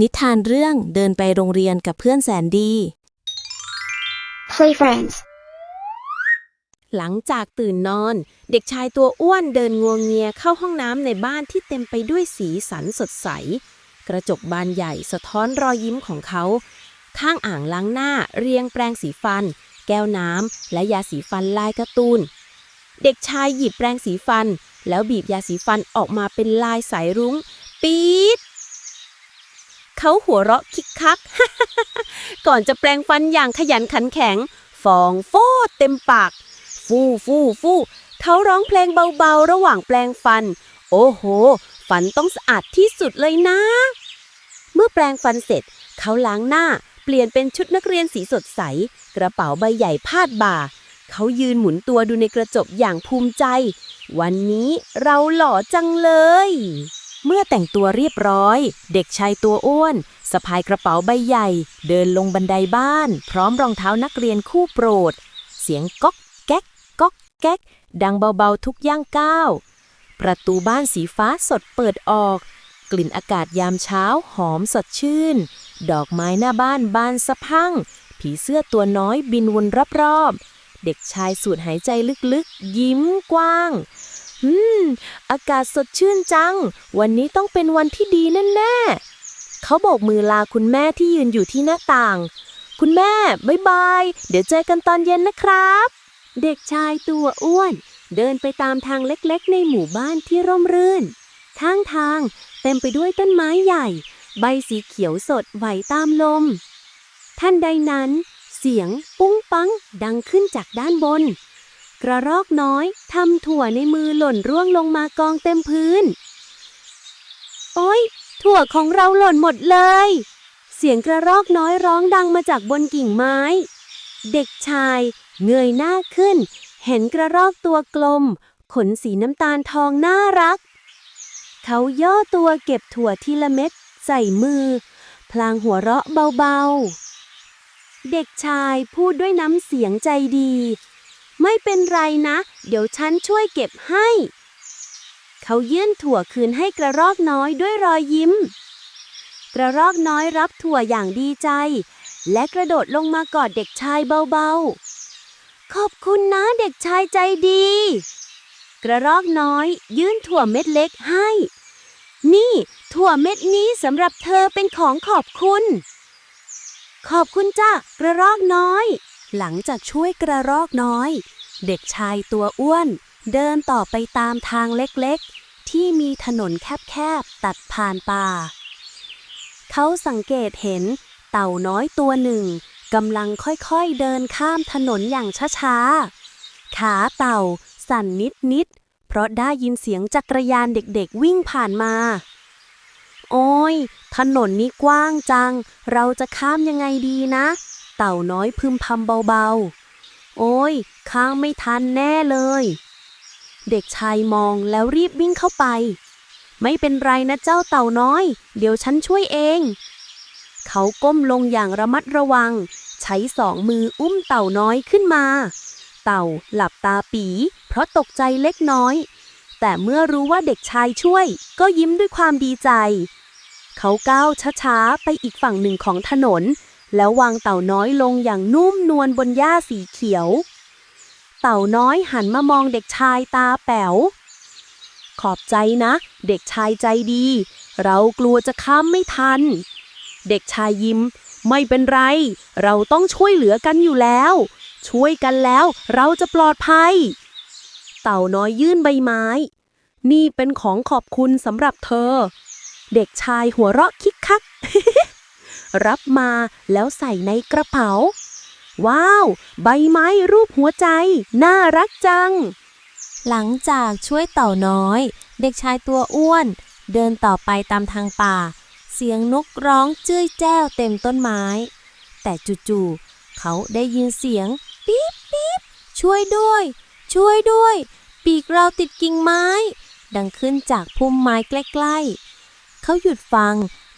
นิทานเรื่องเดินไปโรงเรียนกับเพื่อนแสนดี Play Friends. หลังจากตื่นนอน เด็กชายตัวอ้วนเดินงวงเงียเข้าห้องน้ำในบ้านที่เต็มไปด้วยสีสันสดใส กระจกบานใหญ่สะท้อนรอยยิ้มของเขา ข้างอ่างล้างหน้าเรียงแปรงสีฟัน แก้วน้ำและยาสีฟันลายการ์ตูน เด็กชายหยิบแปรงสีฟัน แล้วบีบยาสีฟันออกมาเป็นลายสายรุง้ง ปี๊ด เขาหัวเราะคิกคัก ก่อนจะแปรงฟันอย่างขยันขันแข็ง ฟองโฟดเต็มปาก ฟูฟูฟูเขาร้องเพลงเบาๆ ระหว่างแปลงฟัน โอ้โห ฟันต้องสะอาดที่สุดเลยนะ เมื่อแปลงฟันเสร็จ เขาล้างหน้า เปลี่ยนเป็นชุดนักเรียนสีสดใส กระเป๋าใบใหญ่พาดบ่า เขายืนหมุนตัวดูในกระจกอย่างภูมิใจ วันนี้เราหล่อจังเลย เมื่อแต่งตัวเรียบร้อย เด็กชายตัวอ้วนสะพายกระเป๋าใบใหญ่ เดินลงบันไดบ้าน พร้อมรองเท้านักเรียนคู่โปรด เสียงก๊อกแก๊กก๊อกแก๊ก ดังเบาๆทุกย่างก้าว ประตูบ้านสีฟ้าสดเปิดออก กลิ่นอากาศยามเช้าหอมสดชื่น ดอกไม้หน้าบ้านบานสะพัง ผีเสื้อตัวน้อยบินวนรอบๆเด็กชายสูดหายใจลึกๆ ยิ้มกว้าง อืม อากาศสดชื่นจัง วันนี้ต้องเป็นวันที่ดีแน่ๆเขาโบกมือลาคุณแม่ที่ยืนอยู่ที่หน้าต่าง คุณแม่บ๊ายบาย เดี๋ยวเจอกันตอนเย็นนะครับ เด็กชายตัวอ้วน เดินไปตามทางเล็กๆ ในหมู่บ้านที่ร่มรื่นข้างทางเต็มไปด้วยต้นไม้ใหญ่ ใบสีเขียวสดไหวตามลม ท่านใดนั้น เสียงปุ้งปังดังขึ้นจากด้านบน กระรอกน้อยทำถั่วในมือหล่นร่วงลงมากองเต็มพื้น โอ๊ยถั่วของเราหล่นหมดเลย เสียงกระรอกน้อยร้องดังมาจากบนกิ่งไม้ เด็กชาย เงยหน้าขึ้น เห็นกระรอกตัวกลม ขนสีน้ำตาลทองน่ารัก เขาย่อตัวเก็บถั่วทีละเม็ดใส่มือ พลางหัวเราะเบาๆ เด็กชายพูดด้วยน้ำเสียงใจดี ไม่เป็นไรนะ เดี๋ยวฉันช่วยเก็บให้ เขายื่นถั่วคืนให้กระรอกน้อยด้วยรอยยิ้ม กระรอกน้อยรับถั่วอย่างดีใจ และกระโดดลงมากอดเด็กชายเบาๆ ขอบคุณนะเด็กชายใจดี กระรอกน้อยยื่นถั่วเม็ดเล็กให้ นี่ถั่วเม็ดนี้สำหรับเธอเป็นของขอบคุณ ขอบคุณจ้ะกระรอกน้อย หลังจากช่วยกระรอกน้อย เด็กชายตัวอ้วน เดินต่อไปตามทางเล็กๆ ที่มีถนนแคบๆ ตัดผ่านป่า เขาสังเกตเห็นเต่าน้อยตัวหนึ่งกำลังค่อยๆเดินข้ามถนนอย่างช้าๆ ขาเต่าสั่นนิดๆ เพราะได้ยินเสียงจักรยานเด็กๆ วิ่งผ่านมา โอ้ย ถนนนี้กว้างจัง เราจะข้ามยังไงดีนะ เต่าน้อยพึมพำเบาๆ โอ้ย ข้ามไม่ทันแน่เลย เด็กชายมองแล้วรีบวิ่งเข้าไป ไม่เป็นไรนะเจ้าเต่าน้อย เดี๋ยวฉันช่วยเอง เขาก้มลงอย่างระมัดระวัง ใช้สองมืออุ้มเต่าน้อยขึ้นมา เต่าหลับตาปี เพราะตกใจเล็กน้อย แต่เมื่อรู้ว่าเด็กชายช่วย ก็ยิ้มด้วยความดีใจเขาก้าวช้าๆ ไปอีกฝั่งหนึ่งของถนน แล้ววางเต่าน้อยลงอย่างนุ่มนวลบนหญ้าสีเขียว เต่าน้อยหันมามองเด็กชายตาแป๋ว ขอบใจนะ เด็กชายใจดี เรากลัวจะข้ามไม่ทัน เด็กชายยิ้ม ไม่เป็นไร เราต้องช่วยเหลือกันอยู่แล้ว ช่วยกันแล้วเราจะปลอดภัย เต่าน้อยยื่นใบไม้ นี่เป็นของขอบคุณสำหรับเธอ เด็กชายหัวเราะคิกคัก รับมาแล้วใส่ในกระเป๋า ว้าว ใบไม้รูปหัวใจ น่ารักจัง หลังจากช่วยเต่าน้อย เด็กชายตัวอ้วน เดินต่อไปตามทางป่า เสียงนกร้องเจ้ยแจ้วเต็มต้นไม้ แต่จู่ๆเขาได้ยินเสียง ปี๊บปี๊บช่วยด้วย ช่วยด้วย ปีกเราติดกิ่งไม้ ดังขึ้นจากพุ่มไม้ใกล้ ๆ เขาหยุดฟัง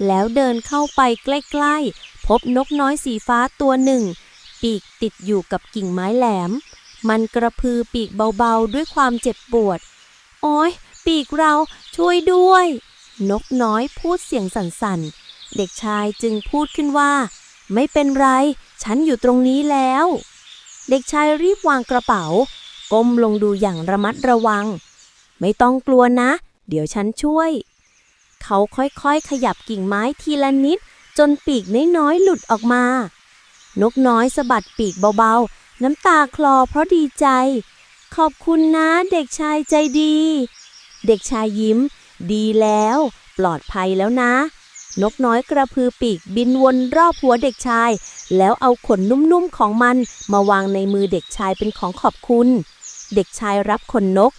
แล้วเดินเข้าไปใกล้ๆ พบนกน้อยสีฟ้าตัวหนึ่ง ปีกติดอยู่กับกิ่งไม้แหลม มันกระพือปีกเบาๆ ด้วยความเจ็บปวด โอ้ยปีกเราช่วยด้วย นกน้อยพูดเสียงสั่นๆ เด็กชายจึงพูดขึ้นว่า ไม่เป็นไร ฉันอยู่ตรงนี้แล้ว เด็กชายรีบวางกระเป๋า ก้มลงดูอย่างระมัดระวัง ไม่ต้องกลัวนะ เดี๋ยวฉันช่วย เขาค่อยๆ ขยับกิ่งไม้ทีละนิด จนปีกน้อยๆหลุดออกมา นกน้อยสะบัดปีกเบาๆ น้ำตาคลอเพราะดีใจ ขอบคุณนะเด็กชายใจดี เด็กชายยิ้ม ดีแล้ว ปลอดภัยแล้วนะ นกน้อยกระพือปีกบินวนรอบหัวเด็กชาย แล้วเอาขนนุ่มๆของมันมาวางในมือเด็กชายเป็นของขอบคุณ เด็กชายรับขนนก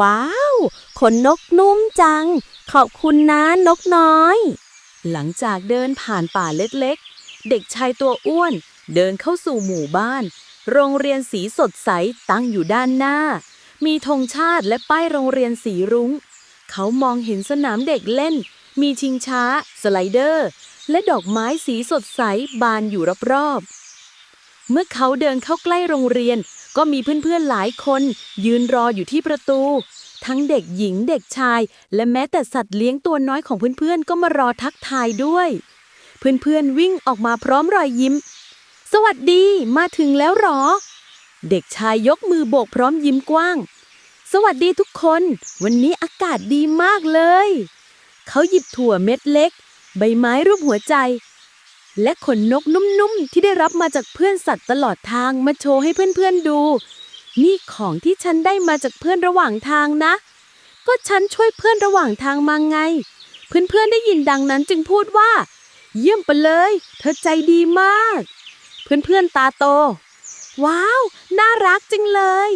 ว้าว ขนนกนุ่มจัง ขอบคุณนะนกน้อย หลังจากเดินผ่านป่าเล็กๆ เด็กชายตัวอ้วน เดินเข้าสู่หมู่บ้าน โรงเรียนสีสดใสตั้งอยู่ด้านหน้า มีธงชาติและป้ายโรงเรียนสีรุง้ง เขามองเห็นสนามเด็กเล่น มีชิงช้า สไลเดอร์ และดอกไม้สีสดใสบานอยู่รอบๆ เมื่อเขาเดินเข้าใกล้โรงเรียน ก็มีเพื่อนๆหลายคน ยืนรออยู่ที่ประตู ทั้งเด็กหญิงเด็กชาย และแม้แต่สัตว์เลี้ยงตัวน้อยของเพื่อนๆ ก็มารอทักทายด้วย เพื่อนๆวิ่งออกมาพร้อมรอยยิ้ม สวัสดีมาถึงแล้วหรอ เด็กชายยกมือโบกพร้อมยิ้มกว้าง สวัสดีทุกคน วันนี้อากาศดีมากเลย เขาหยิบถั่วเม็ดเล็ก ใบไม้รูปหัวใจ และขนนกนุ่มๆที่ได้รับมาจากเพื่อนสัตว์ตลอดทางมาโชว์ให้เพื่อนๆดู นี่ของที่ฉันได้มาจากเพื่อนระหว่างทางนะ ก็ฉันช่วยเพื่อนระหว่างทางมาไง เพื่อนๆได้ยินดังนั้นจึงพูดว่า เยี่ยมไปเลย เธอใจดีมาก เพื่อนๆตาโต ว้าว น่ารักจังเลย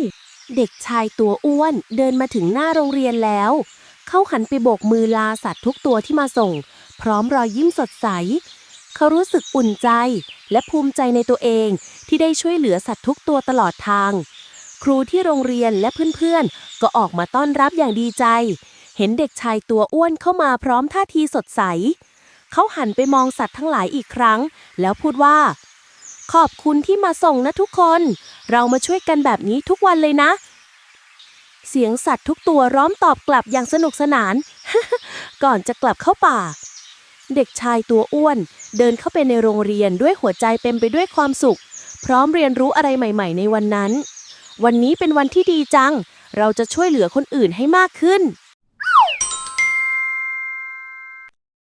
เด็กชายตัวอ้วนเดินมาถึงหน้าโรงเรียนแล้ว เขาหันไปโบกมือลาสัตว์ทุกตัวที่มาส่ง พร้อมรอยยิ้มสดใส เขารู้สึกอุ่นใจและภูมิใจในตัวเองที่ได้ช่วยเหลือสัตว์ทุกตัวตลอดทาง ครูที่โรงเรียนและเพื่อนๆ ก็ออกมาต้อนรับอย่างดีใจ เห็นเด็กชายตัวอ้วนเข้ามาพร้อมท่าทีสดใส เขาหันไปมองสัตว์ทั้งหลายอีกครั้ง แล้วพูดว่า ขอบคุณที่มาส่งนะทุกคน เรามาช่วยกันแบบนี้ทุกวันเลยนะ เสียงสัตว์ทุกตัวร้อมตอบกลับอย่างสนุกสนาน ก่อนจะกลับเข้าป่า เด็กชายตัวอ้วน เดินเข้าไปในโรงเรียนด้วยหัวใจเต็มไปด้วยความสุข พร้อมเรียนรู้อะไรใหม่ ๆ ในวันนั้น วันนี้เป็นวันที่ดีจัง เราจะช่วยเหลือคนอื่นให้มากขึ้น